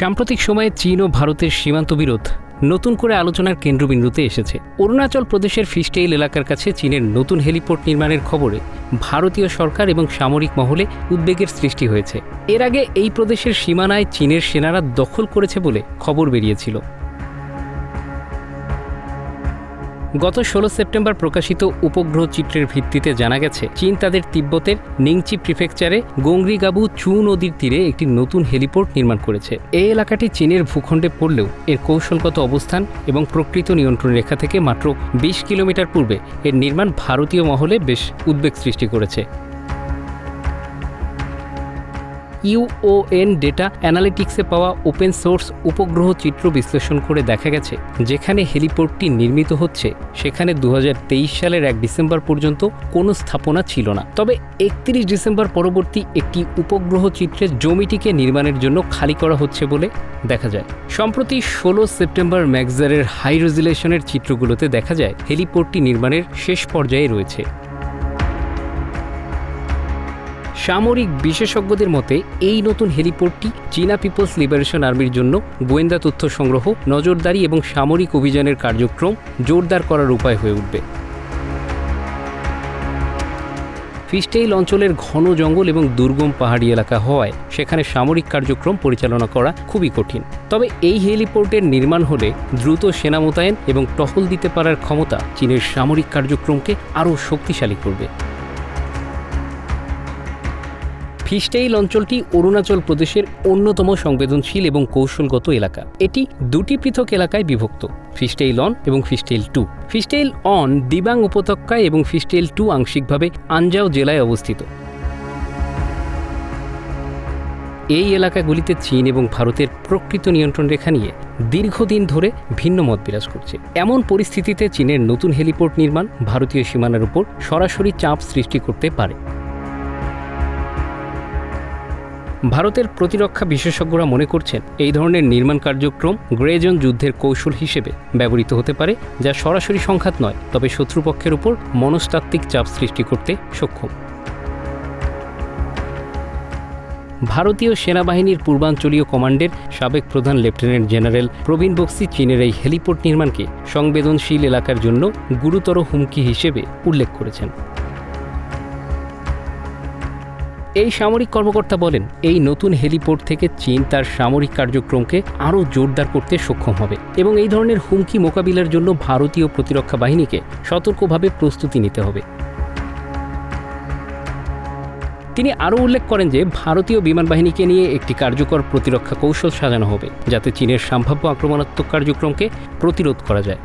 সাম্প্রতিক সময়ে চীন ও ভারতের সীমান্ত বিরোধ নতুন করে আলোচনার কেন্দ্রবিন্দুতে এসেছে। অরুণাচল প্রদেশের ফিস্টেইল এলাকার কাছে চীনের নতুন হেলিপোর্ট নির্মাণের খবরে ভারতীয় সরকার এবং সামরিক মহলে উদ্বেগের সৃষ্টি হয়েছে। এর আগে এই প্রদেশের সীমানায় চীনের সেনারা দখল করেছে বলে খবর বেরিয়েছিল। গত ষোলো সেপ্টেম্বর প্রকাশিত উপগ্রহ চিত্রের ভিত্তিতে জানা গেছে, চীন তাদের তিব্বতের নিংচি প্রিফেকচারে গঙ্গরিগাবু চু নদীর তীরে একটি নতুন হেলিপোর্ট নির্মাণ করেছে। এই এলাকাটি চীনের ভূখণ্ডে পড়লেও এর কৌশলগত অবস্থান এবং প্রকৃত নিয়ন্ত্রণ রেখা থেকে মাত্র বিশ কিলোমিটার পূর্বে এর নির্মাণ ভারতীয় মহলে বেশ উদ্বেগ সৃষ্টি করেছে। ইউওএন ডেটা অ্যানালিটিক্সে পাওয়া ওপেন সোর্স উপগ্রহ চিত্র বিশ্লেষণ করে দেখা গেছে, যেখানে হেলিপোর্টটি নির্মিত হচ্ছে। সেখানে দু হাজার তেইশ সালের এক ডিসেম্বর পর্যন্ত কোনো স্থাপনা ছিল না। তবে একত্রিশ ডিসেম্বর পরবর্তী একটি উপগ্রহ চিত্রে জমিটিকে নির্মাণের জন্য খালি করা হচ্ছে বলে দেখা যায়। সম্প্রতি ষোলো সেপ্টেম্বর ম্যাগজারের হাই রেজুলেশনের চিত্রগুলোতে দেখা যায়, হেলিপোর্টটি নির্মাণের শেষ পর্যায়ে রয়েছে। সামরিক বিশেষজ্ঞদের মতে, এই নতুন হেলিপোর্টটি চীনা পিপলস লিবারেশন আর্মির জন্য গোয়েন্দা তথ্য সংগ্রহ, নজরদারি এবং সামরিক অভিযানের কার্যক্রম জোরদার করার উপায় হয়ে উঠবে। ফিস্টেইল অঞ্চলের ঘন জঙ্গল এবং দুর্গম পাহাড়ি এলাকা হওয়ায় সেখানে সামরিক কার্যক্রম পরিচালনা করা খুবই কঠিন। তবে এই হেলিপোর্টের নির্মাণ হলে দ্রুত সেনা মোতায়েন এবং টহল দিতে পারার ক্ষমতা চীনের সামরিক কার্যক্রমকে আরও শক্তিশালী করবে। ফিস্টেইল অঞ্চলটি অরুণাচল প্রদেশের অন্যতম সংবেদনশীল এবং কৌশলগত এলাকা। এটি দুটি পৃথক এলাকায় বিভক্ত, ফিস্টেইল অন এবং fishtail two. Fishtail one Dibang উপত্যকায় এবং ফিস্টেইল টু আংশিকভাবে আনজাও জেলায় অবস্থিত। এই এলাকাগুলিতে চীন এবং ভারতের প্রকৃত নিয়ন্ত্রণ রেখা নিয়ে দীর্ঘদিন ধরে ভিন্ন মত বিরাজ করছে। এমন পরিস্থিতিতে চীনের নতুন হেলিপোর্ট নির্মাণ ভারতীয় সীমানার উপর সরাসরি চাপ সৃষ্টি করতে পারে। ভারতের প্রতিরক্ষা বিশেষজ্ঞরা মনে করছেন এই ধরনের নির্মাণ কার্যক্রম গ্রেজন যুদ্ধের কৌশল হিসেবে ব্যবহৃত হতে পারে, যা সরাসরি সংঘাত নয়, তবে শত্রুপক্ষের উপর মনস্তাত্ত্বিক চাপ সৃষ্টি করতে সক্ষম। ভারতীয় সেনাবাহিনীর পূর্বাঞ্চলীয় কমান্ডের সাবেক প্রধান লেফটেন্যান্ট জেনারেল প্রবীণ বক্সি চীনের এই হেলিপোর্ট নির্মাণকে সংবেদনশীল এলাকার জন্য গুরুতর হুমকি হিসেবে উল্লেখ করেছেন। এই সামরিক কর্মকর্তা বলেন, এই নতুন হেলিপোর্ট থেকে চীন তার সামরিক কার্যক্রমকে আরও জোরদার করতে সক্ষম হবে এবং এই ধরনের হুমকি মোকাবিলার জন্য ভারতীয় প্রতিরক্ষা বাহিনীকে সতর্কভাবে প্রস্তুতি নিতে হবে। তিনি আরও উল্লেখ করেন যে, ভারতীয় বিমান বাহিনীকে নিয়ে একটি কার্যকর প্রতিরক্ষা কৌশল সাজানো হবে, যাতে চীনের সম্ভাব্য আক্রমণাত্মক কার্যক্রমকে প্রতিরোধ করা যায়।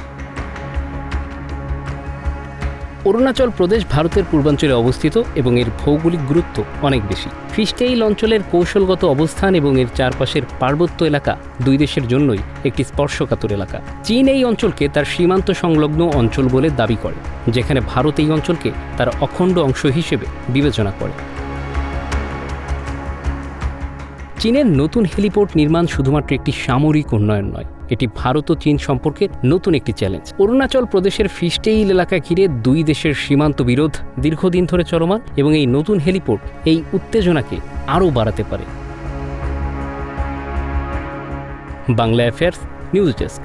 অরুণাচল প্রদেশ ভারতের পূর্বাঞ্চলে অবস্থিত এবং এর ভৌগোলিক গুরুত্ব অনেক বেশি। ফিস্টেইল অঞ্চলের কৌশলগত অবস্থান এবং এর চারপাশের পার্বত্য এলাকা দুই দেশের জন্যই একটি স্পর্শকাতর এলাকা। চীন এই অঞ্চলকে তার সীমান্ত সংলগ্ন অঞ্চল বলে দাবি করে, যেখানে ভারত এই অঞ্চলকে তার অখণ্ড অংশ হিসেবে বিবেচনা করে। চীনের নতুন হেলিপোর্ট নির্মাণ শুধুমাত্র একটি সামরিক উন্নয়ন নয় এটি ভারত ও চীন সম্পর্কে নতুন একটি চ্যালেঞ্জ অরুণাচল প্রদেশের ফিস্টেইল এলাকা ঘিরে দুই দেশের সীমান্ত বিরোধ দীর্ঘদিন ধরে চলমান এবং এই নতুন হেলিপোর্ট এই উত্তেজনাকে আরও বাড়াতে পারে। Bangla affairs news desk